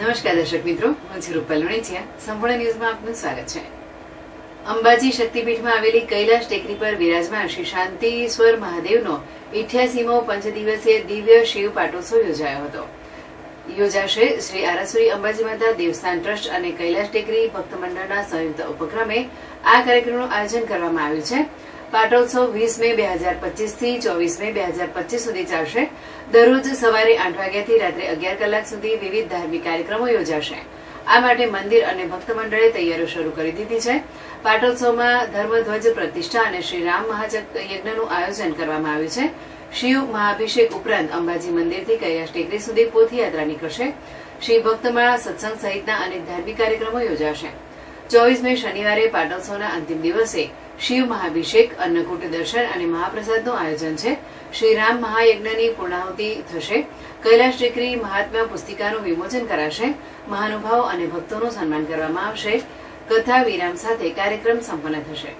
નમસ્કાર દર્શક મિત્રો, હું છું રૂપલ વણેચિયા સંપૂર્ણ ન્યૂઝમાં આપનું સ્વાગત છે. અંબાજી શક્તિપીઠમાં આવેલી કૈલાશ ટેકરી પર વિરાજમાન શ્રી શાંતિશ્વર મહાદેવનો ઇઠ્યાસીમો પંચદિવસીય દિવ્ય શિવ પાટોત્સવ યોજાયો હતો. યોજાશે શ્રી આરાસુરી અંબાજી માતા દેવસ્થાન ટ્રસ્ટ અને કૈલાશ ટેકરી ભક્ત મંડળના સંયુક્ત ઉપક્રમે આ કાર્યક્રમનું આયોજન કરવામાં આવ્યું છે. પાટોત્સવ વીસ મે બે હજાર પચીસથી ચોવીસ મે બે હજાર પચીસ સુધી ચાલશે. દરરોજ સવારે આઠ વાગ્યાથી રાત્રે અગિયાર કલાક સુધી વિવિધ ધાર્મિક કાર્યક્રમો યોજાશે. આ માટે મંદિર અને ભક્ત મંડળે તૈયારીઓ શરૂ કરી દીધી છે. પાટોત્સવમાં ધર્મધ્વજ પ્રતિષ્ઠા અને શ્રી રામ મહાયજ્ઞનું આયોજન કરવામાં આવ્યું છે. શિવ મહાભિષેક ઉપરાંત અંબાજી મંદિરથી કૈલાશ ટેકરી સુધી પોથયાત્રા નીકળશે. શ્રી ભક્તમાળા સત્સંગ સહિતના અનેક ધાર્મિક કાર્યક્રમો યોજાશે. ચોવીસ મે શનિવારે પાટોત્સવના અંતિમ દિવસે શિવ મહાભિષેક, અન્નકૂટ દર્શન અને મહાપ્રસાદનું આયોજન છે. શ્રી રામ મહાયજ્ઞની પૂર્ણાહુતિ થશે. કૈલાશ ટેકરી મહાત્મા પુસ્તિકાનું વિમોચન કરાશે. મહાનુભાવો અને ભક્તોનું સન્માન કરવામાં આવશે. કથા વિરામ સાથે કાર્યક્રમ સંપન્ન થશે.